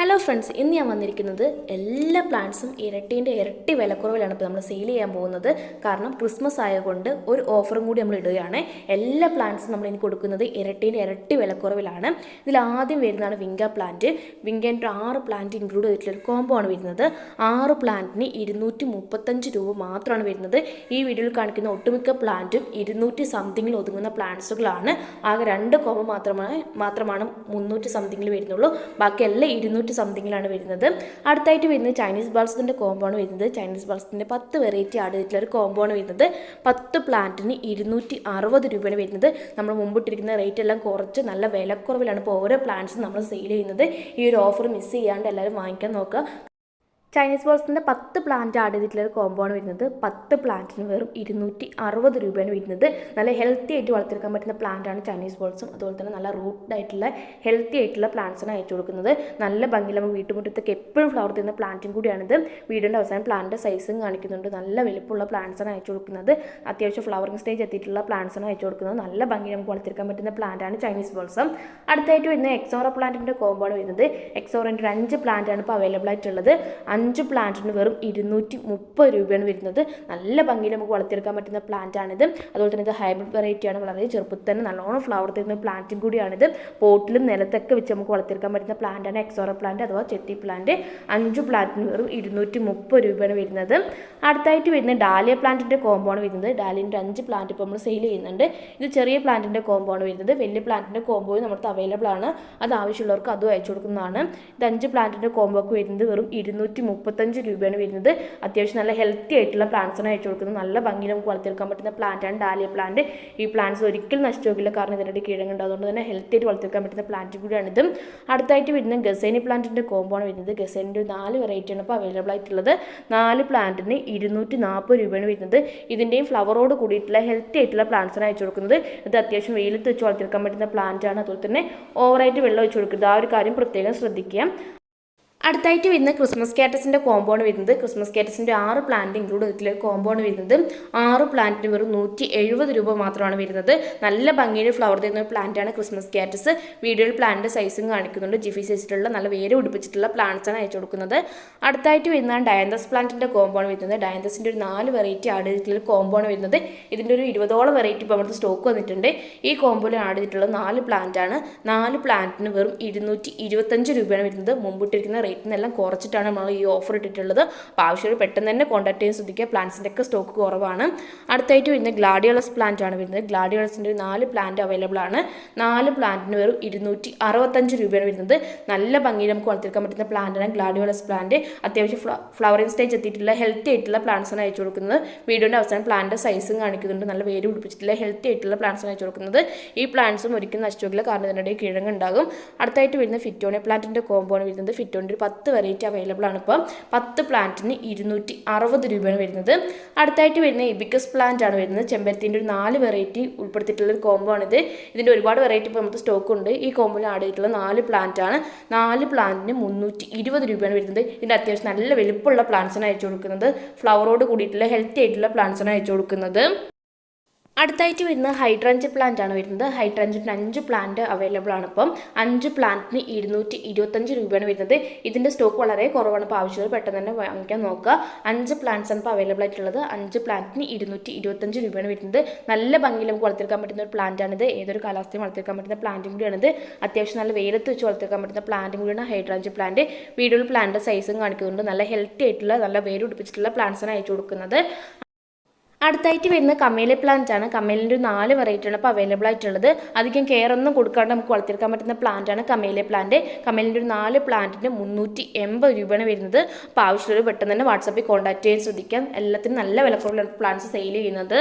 Hello friends ഇന്ന് ഞാൻ വന്നിരിക്കുന്നത് എല്ലാ പ്ലാന്റ്സും ഇരട്ടീന്റെ ഇരട്ടി വിലക്കുറവിലാണ് ഇപ്പോൾ നമ്മൾ സെയിൽ ചെയ്യാൻ പോകുന്നത്. കാരണം ക്രിസ്മസ് ആയതുകൊണ്ട് ഒരു ഓഫറും കൂടി നമ്മൾ ഇടുകയാണ്. എല്ലാ പ്ലാന്റ്സും നമ്മൾ ഇനി കൊടുക്കുന്നത് ഇരട്ടീന്റെ ഇരട്ടി വിലക്കുറവിലാണ്. ഇതിൽ ആദ്യം വരുന്നതാണ് വിങ്ക പ്ലാന്റ് വിങ്കേന്റെ ആറ് പ്ലാന്റ് ഇൻക്ലൂഡ് ചെയ്തിട്ടുള്ള കോംബോ ആണ് വരുന്നത്. ആറ് പ്ലാന്റിന് ഇരുന്നൂറ്റി മുപ്പത്തഞ്ച് രൂപ മാത്രമാണ് വരുന്നത്. ഈ വീഡിയോയിൽ കാണിക്കുന്ന ഒട്ടുമിക്ക പ്ലാന്റും ഇരുന്നൂറ്റി സംതിങ്ങിൽ ഒതുങ്ങുന്ന പ്ലാന്റ്സുകളാണ് ആകെ രണ്ട് കോംബോ മാത്രമാണ് മാത്രമാണ് മുന്നൂറ്റി സംതിങ്ങിൽ വരുന്നുള്ളൂ. ബാക്കി എല്ലാം ഇരുന്നൂറ്റി സംതിങ്ങിലാണ് വരുന്നത്. അടുത്തായിട്ട് വരുന്നത് ചൈനീസ് ബൾസിന്റെ കോംബോ ആണ് വരുന്നത്. ചൈനീസ് ബൾസിന്റെ പത്ത് വെറൈറ്റി ചെയ്തിട്ടുള്ള ഒരു കോംബോ ആണ് വരുന്നത്. പത്ത് പ്ലാന്റിന് ഇരുന്നൂറ്റി അറുപത് രൂപയാണ് വരുന്നത്. നമ്മൾ മുമ്പിട്ടിരിക്കുന്ന റേറ്റ് എല്ലാം കുറച്ച് നല്ല വിലക്കുറവിലാണ് ഇപ്പോൾ ഓരോ പ്ലാന്റ്സും നമ്മൾ സെയിൽ ചെയ്യുന്നത്. ഈ ഒരു ഓഫർ മിസ് ചെയ്യാണ്ട് എല്ലാവരും വാങ്ങിക്കാൻ നോക്കുക. ചൈനീസ് ബോൾസിന്റെ പത്ത് പ്ലാന്റ് ആഡ് ചെയ്തിട്ടുള്ള ഒരു കോംബോ ആണ് വരുന്നത്. പത്ത് പ്ലാന്റിന് വെറും ഇരുന്നൂറ്റി അറുപത് രൂപയാണ് വരുന്നത്. നല്ല ഹെൽത്തി ആയിട്ട് വളർത്തിയെടുക്കാൻ പറ്റുന്ന പ്ലാന്റാണ് ചൈനീസ് ബോൾസും അതുപോലെ തന്നെ നല്ല റൂട്ട് ആയിട്ടുള്ള ഹെൽത്തി ആയിട്ടുള്ള പ്ലാന്റ്സാണ് അയച്ചു കൊടുക്കുന്നത്. നല്ല ഭംഗി നമ്മൾ വീട്ടുമുറ്റത്തൊക്കെ എപ്പോഴും ഫ്ലവർ തരുന്ന പ്ലാന്റും കൂടിയാണിത്. വീടിന്റെ അവസാനം പ്ലാന്റിന്റെ സൈസും കാണിക്കുന്നുണ്ട്. നല്ല വലിപ്പമുള്ള പ്ലാന്റ്സാണ് അയച്ചു കൊടുക്കുന്നത്. അത്യാവശ്യം ഫ്ലവറിങ് സ്റ്റേജ് എത്തിയിട്ടുള്ള പ്ലാന്റ്സാണ് അയച്ചു കൊടുക്കുന്നത്. നല്ല ഭംഗി നമുക്ക് വളർത്തിയെടുക്കാൻ പറ്റുന്ന പ്ലാന്റാണ് ചൈനീസ് ബോൾസും അടുത്തായിട്ട് വരുന്ന എക്സോറ പ്ലാന്റിന്റെ ആണ് വരുന്നത്. എക്സോറിന്റെ ഒരു അഞ്ച് പ്ലാന്റ് ആണ് ഇപ്പോൾ അവൈലബിൾ ആയിട്ടുള്ളത്. അഞ്ച് പ്ലാന്റിന് വെറും ഇരുന്നൂറ്റി മുപ്പത് രൂപയാണ് വരുന്നത്. നല്ല ഭംഗിയിൽ നമുക്ക് വളർത്തിയെടുക്കാൻ പറ്റുന്ന പ്ലാന്റ് ആണിത്. അതുപോലെ തന്നെ ഇത് ഹൈബ്രിഡ് വെറൈറ്റിയാണ് വളരെ ചെറുപ്പത്തിൽ തന്നെ നല്ലോണം ഫ്ലവർ തരുന്ന പ്ലാന്റും കൂടിയാണിത്. പോട്ടിലും നിലത്തൊക്കെ വെച്ച് നമുക്ക് വളർത്തിയെടുക്കാൻ പറ്റുന്ന പ്ലാന്റാണ് എക്സോറ പ്ലാന്റ് അഥവാ ചെത്തി പ്ലാന്റ് അഞ്ച് പ്ലാന്റിന് വെറും ഇരുന്നൂറ്റി മുപ്പത് രൂപയാണ് വരുന്നത്. അടുത്തായിട്ട് വരുന്ന ഡാലിയ പ്ലാന്റിന്റെ ആണ് വരുന്നത്. ഡാലിന്റെ അഞ്ച് പ്ലാന്റ് ഇപ്പോൾ നമ്മൾ സെയിൽ ചെയ്യുന്നുണ്ട്. ഇത് ചെറിയ പ്ലാന്റിന്റെ ആണ് വരുന്നത്. വലിയ പ്ലാന്റിന്റെ കോംബോയും നമ്മുടെ അവൈലബിൾ ആണ്. അത് ആവശ്യമുള്ളവർക്ക് അതും അയച്ചു കൊടുക്കുന്നതാണ്. ഇത് അഞ്ച് പ്ലാന്റിന്റെ കോമ്പോക്ക് വരുന്നത് വെറും ഇരുന്നൂറ്റി മുപ്പത്തഞ്ച് രൂപയാണ് വരുന്നത്. അത്യാവശ്യം നല്ല ഹെൽത്തി ആയിട്ടുള്ള പ്ലാന്റ്സാണ് അയച്ചു കൊടുക്കുന്നത്. നല്ല ഭംഗി നമുക്ക് വളർത്തിയെടുക്കാൻ പറ്റുന്ന പ്ലാന്റാണ് ഡാലിയ പ്ലാന്റ് ഈ പ്ലാന്റ്സ് ഒരിക്കലും നഷ്ടമാക്കില്ല കാരണം ഇതിനിടെ കിഴങ്ങുണ്ട് അതുകൊണ്ട് തന്നെ ഹെൽത്തി ആയിട്ട് വളർത്തിയെടുക്കാൻ പറ്റുന്ന പ്ലാന്റ് കൂടിയാണിത്. അടുത്തായിട്ട് വരുന്ന ഗസേനി പ്ലാന്റിന്റെ ആണ് വരുന്നത്. ഗസേനിന്റെ നാല് വെറൈറ്റിയാണ് ഇപ്പോൾ അവൈലബിൾ ആയിട്ടുള്ളത്. നാല് പ്ലാന്റിന് ഇരുന്നൂറ്റി നാൽപ്പത് രൂപയാണ് വരുന്നത്. ഇതിന്റെയും ഫ്ലവറോട് കൂടിയിട്ടുള്ള ഹെൽത്തി ആയിട്ടുള്ള പ്ലാന്റ്സാണ് അയച്ചു കൊടുക്കുന്നത്. ഇത് അത്യാവശ്യം വെയിലത്ത് വെച്ച് വളർത്തിയെടുക്കാൻ പറ്റുന്ന പ്ലാന്റ് ആണ്. അതുപോലെ തന്നെ ഓവറായിട്ട് വെള്ളം ഒഴിച്ചു കൊടുക്കുന്നത് ആ ഒരു കാര്യം പ്രത്യേകം ശ്രദ്ധിക്കുക. അടുത്തായിട്ട് വരുന്ന ക്രിസ്മസ് കാറ്റസിന്റെ ആണ് വരുന്നത് ക്രിസ്മസ് കാറ്റസിന്റെ ആറ് പ്ലാന്റ് ഇൻക്ലൂഡ് ചെയ്തിട്ടുള്ള കോമ്പൗണ്ട് വരുന്നത് ആറ് പ്ലാന്റിന് വെറും നൂറ്റി എഴുപത് രൂപ മാത്രമാണ് വരുന്നത്. നല്ല ഭംഗിയിൽ ഫ്ലവർ തരുന്ന ഒരു പ്ലാന്റാണ് ക്രിസ്മസ് കാറ്റസ് വീഡിയോയിൽ പ്ലാന്റ് സൈസും കാണിക്കുന്നുണ്ട്. ജിഫി സൈസിലുള്ള നല്ല വേര് പിടിപ്പിച്ചിട്ടുള്ള പ്ലാന്റ്സ് ആണ് അയച്ചു കൊടുക്കുന്നത്. അടുത്തായിട്ട് വരുന്ന ഡയന്തസ് പ്ലാന്റിന്റെ ആണ് വരുന്നത്. ഡയന്തസിന്റെ ഒരു നാല് വെറൈറ്റി ആഡ് ചെയ്തിട്ടുള്ള ആണ് വരുന്നത്. ഇതിന്റെ ഒരു ഇരുപതോളം വെറൈറ്റി ഇപ്പോൾ അവിടുത്തെ സ്റ്റോക്ക് വന്നിട്ടുണ്ട്. ഈ കോമ്പോയിൽ ആഡ് ചെയ്തിട്ടുള്ള നാല് പ്ലാന്റ് ആണ്. നാല് പ്ലാന്റിന് വെറും ഇരുന്നൂറ്റി ഇരുപത്തഞ്ച് രൂപയാണ് വരുന്നത്. മുമ്പിട്ടിരിക്കുന്ന റേറ്റിൽ നിന്നെല്ലാം കുറച്ചിട്ടാണ് നമ്മൾ ഈ ഓഫർ ഇട്ടിട്ടുള്ളത്. അപ്പോൾ ആവശ്യമുള്ള പെട്ടെന്ന് തന്നെ കോൺടാക്ട് ചെയ്യാൻ ശ്രദ്ധിക്കുക. പ്ലാന്റ്സിന്റെ ഒക്കെ സ്റ്റോക്ക് കുറവാണ്. അടുത്തായിട്ട് വരുന്നത് ഗ്ലാഡിയോളസ് പ്ലാന്റ് ആണ് വരുന്നത്. ഗ്ലാഡിയോളസിന്റെ ഒരു നാല് പ്ലാന്റ് അവൈലബിൾ ആണ്. നാല് പ്ലാന്റിന് വെറും ഇരുന്നൂറ്റി അറുപത്തഞ്ച് രൂപയാണ് വരുന്നത്. നല്ല ഭംഗിയിൽ നമുക്ക് വളർത്തിയെടുക്കാൻ പറ്റുന്ന പ്ലാന്റാണ് ഗ്ലാഡിയോളസ് പ്ലാന്റ് അത്യാവശ്യം ഫ്ലവറിംഗ് സ്റ്റേജ് എത്തിയിട്ടുള്ള ഹെൽത്തി ആയിട്ടുള്ള പ്ലാന്റ്സാണ് അയച്ചു കൊടുക്കുന്നത്. വീഡിയോന്റെ അവസാനം പ്ലാന്റിന്റെ സൈസും കാണിക്കുന്നുണ്ട്. നല്ല വേര് പിടിപ്പിച്ചിട്ടുള്ള ഹെൽത്തി ആയിട്ടുള്ള പ്ലാന്റ്സാണ് അയച്ചു കൊടുക്കുന്നത്. ഈ പ്ലാന്റ്സും ഒരിക്കലും നശിച്ചില്ല കാരണം ഇതിനിടയിൽ കിഴങ്ങുണ്ടാകും അടുത്തായിട്ട് വരുന്ന ഫിറ്റോണി പ്ലാന്റിന്റെ ആണ് വരുന്നത്. ഫിറ്റോണിന്റെ പത്ത് വെറൈറ്റി അവൈലബിൾ ആണ് ഇപ്പോൾ പത്ത് പ്ലാന്റിന് ഇരുന്നൂറ്റി അറുപത് രൂപയാണ് വരുന്നത്. അടുത്തായിട്ട് വരുന്ന എബിക്കസ് പ്ലാന്റ് ആണ് വരുന്നത്. ചെമ്പരത്തിന്റെ ഒരു നാല് വെറൈറ്റി ഉൾപ്പെടുത്തിയിട്ടുള്ള ഒരു കോംബോ ആണിത് ഇതിന്റെ ഒരുപാട് വെറൈറ്റി ഇപ്പോൾ നമുക്ക് സ്റ്റോക്ക് ഉണ്ട്. ഈ കോംബോയിൽ ആഡ് ചെയ്തിട്ടുള്ള നാല് പ്ലാന്റ് ആണ്. നാല് പ്ലാന്റിന് മുന്നൂറ്റി ഇരുപത് രൂപയാണ് വരുന്നത്. ഇതിന്റെ അത്യാവശ്യം നല്ല വലുപ്പമുള്ള പ്ലാന്റ്സാണ് അയച്ചു കൊടുക്കുന്നത്. ഫ്ലവറോട് കൂടിയിട്ടുള്ള ഹെൽത്തി ആയിട്ടുള്ള പ്ലാന്റ്സാണ് അയച്ചു കൊടുക്കുന്നത്. അടുത്തായിട്ട് വരുന്നത് ഹൈഡ്രഞ്ച് പ്ലാന്റ് ആണ് വരുന്നത്. ഹൈഡ്രഞ്ചിന്റെ അഞ്ച് പ്ലാന്റ് അവൈലബിൾ ആണ്. ഇപ്പം അഞ്ച് പ്ലാന്റിന് ഇരുന്നൂറ്റി ഇരുപത്തഞ്ച് രൂപയാണ് വരുന്നത്. ഇതിന്റെ സ്റ്റോക്ക് വളരെ കുറവാണ്. ഇപ്പോൾ ആവശ്യമുള്ളത് പെട്ടെന്ന് തന്നെ വാങ്ങിക്കാൻ നോക്കുക. അഞ്ച് പ്ലാന്റ്സ് ആണ് ഇപ്പോൾ അവൈലബിൾ ആയിട്ടുള്ളത്. അഞ്ച് പ്ലാന്റിന് ഇരുന്നൂറ്റി ഇരുപത്തഞ്ച് രൂപയാണ് വരുന്നത്. നല്ല ഭംഗിയിൽ നമുക്ക് വളർത്തിയെടുക്കാൻ പറ്റുന്ന ഒരു പ്ലാന്റ് ആണിത്. ഏതൊരു കാലാവസ്ഥയും വളർത്തിയെടുക്കാൻ പറ്റുന്ന പ്ലാന്റും കൂടിയാണിത്. അത്യാവശ്യം നല്ല വെയിലത്ത് വെച്ച് വളർത്തിയെടുക്കാൻ പറ്റുന്ന പ്ലാന്റും കൂടിയാണ് ഹൈഡ്രഞ്ച് പ്ലാന്റ് വീഡിയോയിൽ പ്ലാന്റ് സൈസും കാണിക്കുന്നുണ്ട്. നല്ല ഹെൽത്തി ആയിട്ടുള്ള നല്ല വേര് പിടിപ്പിച്ചിട്ടുള്ള പ്ലാന്റ്സാണ് അയച്ചു കൊടുക്കുന്നത്. അടുത്തായിട്ട് വരുന്ന കമേല പ്ലാന്റ് ആണ്. കമേലിന്റെ നാല് വെറൈറ്റിയാണ് ഇപ്പോൾ അവൈലബിൾ ആയിട്ടുള്ളത്. അധികം കെയർ ഒന്നും കൊടുക്കാണ്ട് നമുക്ക് വളർത്തിയെടുക്കാൻ പറ്റുന്ന പ്ലാന്റ് ആണ് കമേല പ്ലാന്റ് കമേലിന്റെ ഒരു നാല് പ്ലാന്റിന് മുന്നൂറ്റി എൺപത് രൂപയാണ് വരുന്നത്. അപ്പോൾ ആവശ്യമുള്ളവർ പെട്ടെന്ന് തന്നെ വാട്സാപ്പിൽ കോൺടാക്ട് ചെയ്യാൻ ശ്രദ്ധിക്കാം. എല്ലാത്തിനും നല്ല വിലക്കുറവുള്ള പ്ലാന്റ്സ് സെയിൽ ചെയ്യുന്നത്.